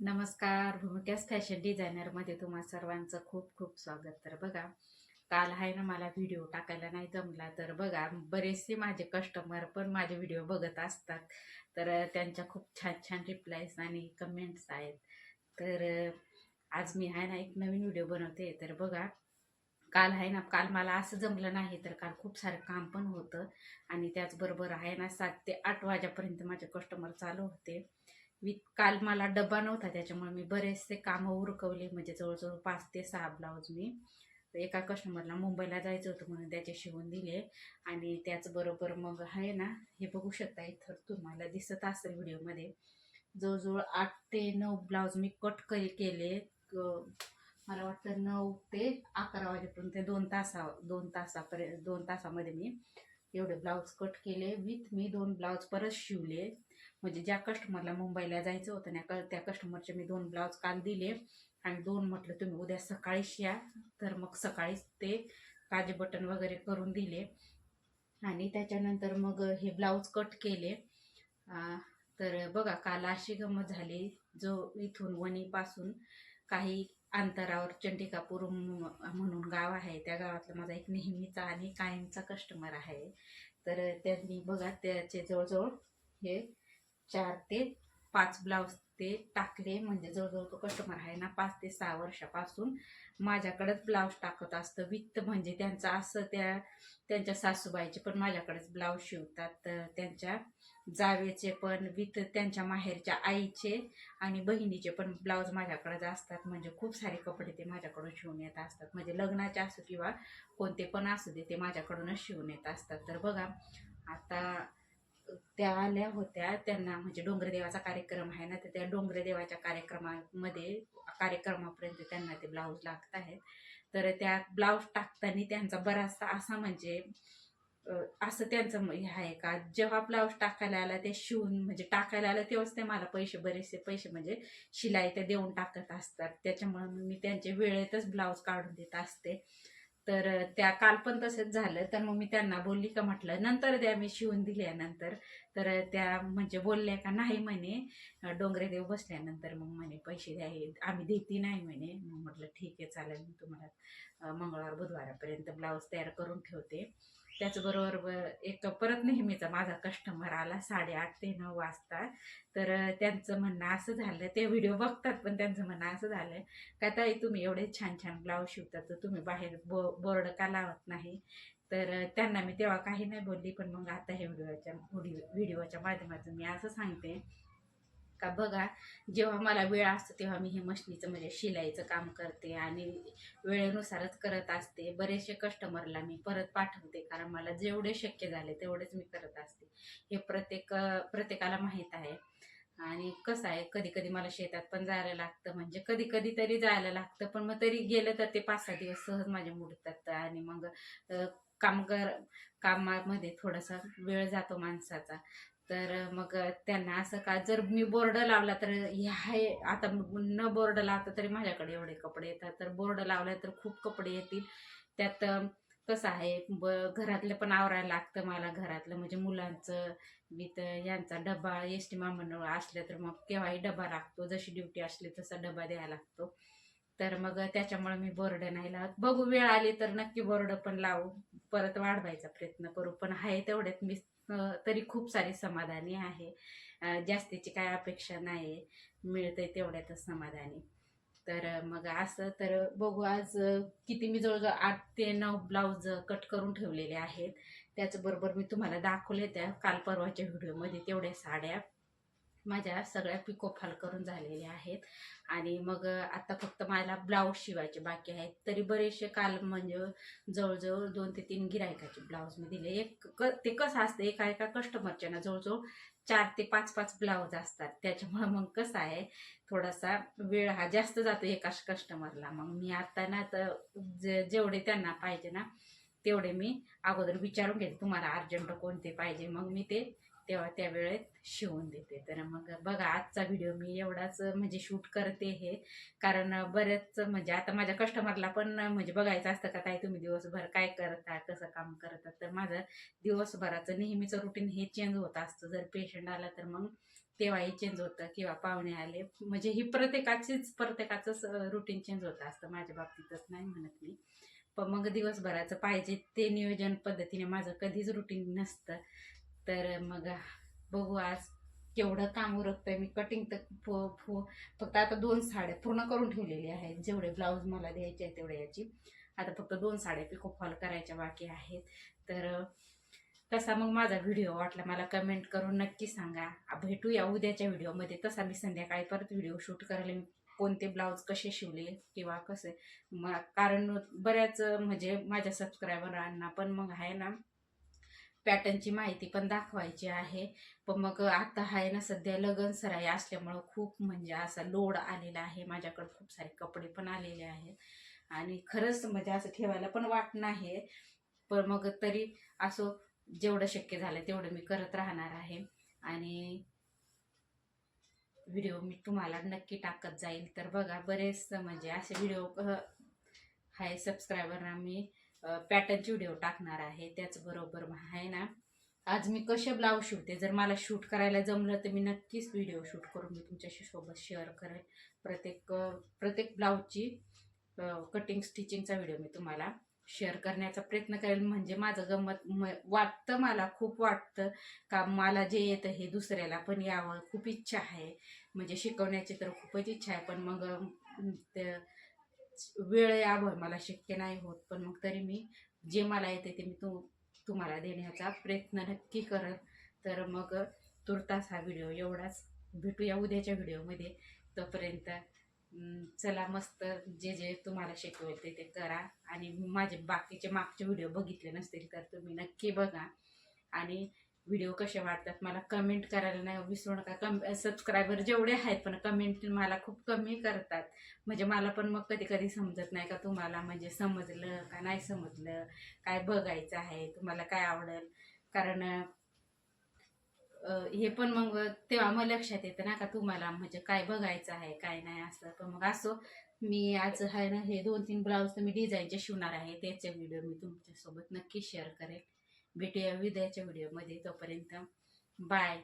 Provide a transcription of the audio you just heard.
नमस्कार भूमिकास फॅशन डिझायनरमध्ये तुम्हा सर्वांचं खूप खूप स्वागत. तर बघा काल आहे ना मला व्हिडिओ टाकायला नाही जमला. तर बघा बरेचसे माझे कस्टमर पण माझे व्हिडिओ बघत असतात. तर त्यांच्या खूप छान छान रिप्लायज आणि कमेंट्स आहेत. तर आज मी आहे ना एक नवीन व्हिडिओ बनवते. तर बघा काल आहे ना काल मला असं जमलं नाही तर काल खूप सारं काम पण होतं. आणि त्याचबरोबर आहे ना सात ते आठ वाजेपर्यंत माझे कस्टमर चालू होते. मी काल मला डबा नव्हता त्याच्यामुळे मी बरेचसे कामं उरकवले म्हणजे जवळजवळ पाच ते सहा ब्लाऊज मी. एका कस्टमरला मुंबईला जायचं होतं म्हणून त्याचे शिवून दिले. आणि त्याचबरोबर मग आहे ना हे बघू शकता इथं तुम्हाला दिसत असेल व्हिडिओमध्ये. जवळजवळ आठ ते नऊ ब्लाऊज मी कट क केले. मला वाटतं नऊ ते अकरा वाजेपर्यंत दोन तासा दोन तासापर्यंत दोन तासामध्ये मी एवढे ब्लाऊज कट केले. विथ मी दोन ब्लाऊज परत शिवले. म्हणजे ज्या कस्टमरला मुंबईला जायचं होतं ना क- त्या कस्टमरचे मी दोन ब्लाऊज काल दिले आणि दोन म्हटलं तुम्ही उद्या सकाळीच या. तर मग सकाळीच ते काजे बटन वगैरे करून दिले. आणि त्याच्यानंतर मग हे ब्लाऊज कट केले. तर बघा काल अशी गंमत झाली. जो इथून वणीपासून काही अंतरावर चंडिकापूर म्हणून गाव आहे त्या गावातला माझा एक नेहमीचा आणि कायमचा कस्टमर आहे. तर त्यांनी बघा त्याचे जवळजवळ हे चार ते पाच ब्लाऊज ते टाकले. म्हणजे जवळजवळ तो कस्टमर आहे ना पाच ते सहा वर्षापासून माझ्याकडेच ब्लाऊज टाकत असतं. वित्त म्हणजे त्यांचं असं त्या त्यांच्या सासूबाईचे पण माझ्याकडेच ब्लाऊज शिवतात. तर त्यांच्या जावेचे पण विथ त्यांच्या माहेरच्या आईचे आणि बहिणीचे पण ब्लाऊज माझ्याकडेच असतात. म्हणजे खूप सारे कपडे ते माझ्याकडून शिवून येत असतात. म्हणजे लग्नाचे असो किंवा कोणते पण असू दे ते माझ्याकडूनच शिवून येत असतात. तर बघा आता त्या आल्या होत्या. त्यांना म्हणजे डोंगरदेवाचा कार्यक्रम आहे ना तर त्या डोंगरदेवाच्या कार्यक्रमामध्ये कार्यक्रमापर्यंत त्यांना ते ब्लाऊज लागत आहेत. तर त्या ब्लाऊज टाकताना त्यांचा बराचसा असा म्हणजे असं त्यांचं हे आहे का? जेव्हा ब्लाऊज टाकायला आला ते शिवून म्हणजे टाकायला आलं तेव्हाच ते मला पैसे बरेचसे पैसे म्हणजे शिलाई ते देऊन टाकत असतात. त्याच्यामुळे मग मी त्यांचे वेळेतच ब्लाऊज काढून देत असते. तर त्या काल पण तसंच झालं. तर मग मी त्यांना बोलली का म्हटलं नंतर द्या मी शिवून दिल्यानंतर तर त्या म्हणजे बोलल्या का नाही म्हणे अ, डोंगरे देव बसल्यानंतर मग म्हणे पैसे द्या हे आम्ही देती नाही म्हणे. मग म्हटलं ठीक आहे चालेल मी तुम्हाला मंगळवार बुधवारापर्यंत ब्लाऊज तयार करून ठेवते. त्याचबरोबर एक परत नेहमीचा माझा कस्टमर आला साडेआठ ते नऊ वाजता. तर त्यांचं म्हणणं असं झालं ते व्हिडिओ बघतात पण त्यांचं म्हणणं असं झालं का ताई तुम्ही एवढे छान छान ब्लाऊज शिवतात तर तुम्ही बाहेर बो बोर्ड का लावत नाही? तर त्यांना मी तेव्हा काही नाही बोलली पण मग आता हे व्हिडिओच्या व्हिडिओ व्हिडिओच्या माध्यमातून मी असं सांगते का बघा जेव्हा मला वेळ असतो तेव्हा मी हे मशनीचं म्हणजे शिलाईचं काम करते आणि वेळेनुसारच करत असते. बरेचसे कस्टमरला मी परत पाठवते कारण मला जेवढे शक्य झाले तेवढेच मी करत असते. हे प्रत्येक प्रत्येकाला माहीत आहे. आणि कसं आहे कधी कधी मला शेतात पण जायला लागतं. म्हणजे कधी कधी तरी जायला लागतं पण मग तरी गेलं तर ते पाच सहा दिवस सहज माझे मुडतात आणि मग कामगार कामामध्ये थोडासा वेळ जातो माणसाचा. तर मग त्यांना असं का जर मी बोर्ड लावला तर ह्या आता न बोर्ड लावता तरी माझ्याकडे एवढे कपडे येतात. तर बोर्ड लावला तर खूप कपडे येतील. त्यात कसं आहे ब घरातलं पण आवरायला लागतं मला घरातलं. म्हणजे मुलांचं मी तर यांचा डबा एस टी महामंडळ असलं तर मग केव्हाही डबा लागतो. जशी ड्युटी असली तसा डबा द्यायला लागतो. तर मग त्याच्यामुळे मी बोर्ड नाही लावत. बघू वेळ आली तर नक्की बोर्ड पण लावू. परत वाढवायचा प्रयत्न करू. पण आहे तेवढ्यात मी तरी खूप सारी समाधानी आहे. जास्तीची काय अपेक्षा नाही मिळतंय तेवढ्यातच समाधानी. तर मग असं तर बघू आज किती मी जवळजवळ आठ ते नऊ ब्लाऊज कट करून ठेवलेले आहेत. त्याचबरोबर मी तुम्हाला दाखवले त्या काल परवाच्या व्हिडिओमध्ये तेवढ्या साड्या. माझ्या सगळ्या पिकोफाल करून झालेल्या आहेत. आणि मग आता फक्त मला ब्लाऊज शिवायचे बाकी आहेत. तरी बरेचसे काल म्हणजे जवळजवळ दोन ते तीन गिरायकाचे ब्लाऊज मी दिले. एक क ते कसं असतं एका एका कस्टमरच्या ना जवळजवळ चार ते पाच पाच ब्लाऊज असतात. त्याच्यामुळे मग कसं आहे थोडासा वेळ हा जास्त जातो एका कस्टमरला मग मी आता ना तर जे जेवढे त्यांना पाहिजे ना तेवढे मी अगोदर विचारून घेते तुम्हाला अर्जंट कोणते पाहिजे. मग मी ते तेव्हा त्या वेळेत शिवून देते. तर मग बघा आजचा व्हिडिओ मी एवढाच म्हणजे शूट करते हे. कारण बरेच म्हणजे आता माझ्या कस्टमरला पण म्हणजे बघायचं असतं का ताई तुम्ही दिवसभर काय करता? कसं काम करता? तर माझं दिवसभराचं नेहमीचं रुटीन हे चेंज होत असतं. जर पेशंट आला तर मग तेव्हाही चेंज होतं किंवा पाहुणे आले. म्हणजे ही प्रत्येकाचीच प्रत्येकाचंच रुटीन चेंज होत असतं. माझ्या बाबतीतच नाही म्हणत मी. पण मग दिवसभराचं पाहिजे ते नियोजन पद्धतीने माझं कधीच रुटीन नसतं. तर मग बघू आज केवढं काम उरकतंय. मी कटिंग तर फो फो फक्त आता दोन साड्या पूर्ण करून ठेवलेल्या आहेत. जेवढे ब्लाऊज मला द्यायचे आहेत तेवढे याची. आता फक्त दोन साड्या पिको फॉल करायच्या बाकी आहेत. तर तसा मग माझा व्हिडिओ वाटला. मला कमेंट करून नक्की सांगा. भेटूया उद्याच्या व्हिडिओमध्ये तसा मी संध्याकाळी परत व्हिडिओ शूट करायला मी कोणते ब्लाऊज कसे शिवले किंवा कसे. म कारण बऱ्याच म्हणजे माझ्या सबस्क्रायबरांना पण मग आहे ना पॅटर्नची माहिती पण दाखवायची आहे. पण मग आता आहे ना सध्या लगन सराई असल्यामुळं खूप म्हणजे असा लोड आलेला आहे. माझ्याकडे खूप सारे कपडे पण आलेले आहेत. आणि खरंच म्हणजे असं ठेवायला पण वाट नाही. पण मग तरी असं जेवढं शक्य झालं तेवढं मी करत राहणार आहे. आणि व्हिडिओ मी तुम्हाला नक्की टाकत जाईल. तर बघा बरेच म्हणजे असे व्हिडिओ आहे सबस्क्रायबरना मी पॅटर्नचे व्हिडिओ टाकणार आहे. त्याचबरोबर आहे ना आज मी कसे ब्लाऊज शिवते? जर मला शूट करायला जमलं तर मी नक्कीच व्हिडिओ शूट करून मी तुमच्याशी सोबत शेअर करेन. प्रत्येक प्रत्येक ब्लाऊजची कटिंग स्टिचिंगचा व्हिडिओ मी तुम्हाला शेअर करण्याचा प्रयत्न करेल म्हणजे माझं गमत म वाटतं मला खूप वाटतं का मला जे येतं हे दुसऱ्याला पण यावं. खूप इच्छा आहे. म्हणजे शिकवण्याची तर खूपच इच्छा आहे. पण मग ते वेळ यावं मला शक्य नाही होत पण मग तरी मी जे मला येते ते मी तू तुम्हाला देण्याचा प्रयत्न नक्की करत तर मग तुर्तास हा व्हिडिओ एवढाच. भेटूया उद्याच्या व्हिडिओमध्ये. तोपर्यंत चला मस्त जे जे तुम्हाला शिकवेल ते ते करा. आणि माझे बाकीचे मागचे व्हिडिओ बघितले नसतील तर तुम्ही नक्की बघा. आणि व्हिडिओ कसे वाटतात मला कमेंट करायला नाही विसरू नका. कम सबस्क्रायबर जेवढे आहेत पण कमेंट मला खूप कमी करतात. म्हणजे मला पण मग कधी कधी समजत नाही का तुम्हाला म्हणजे समजलं का नाही समजलं काय बघायचं आहे तुम्हाला काय आवडेल. कारण हे पण मग तेव्हा मग लक्षात येतं ना का तुम्हाला म्हणजे काय बघायचं आहे काय नाही असं. पण मग असो मी आज आहे ना हे दोन तीन ब्लाऊज तर मी डिझाईनचे शिवणार आहे त्याचे व्हिडिओ मी तुमच्यासोबत नक्की शेअर करेल भेटूया विद्याच्या व्हिडिओमध्ये तोपर्यंत बाय.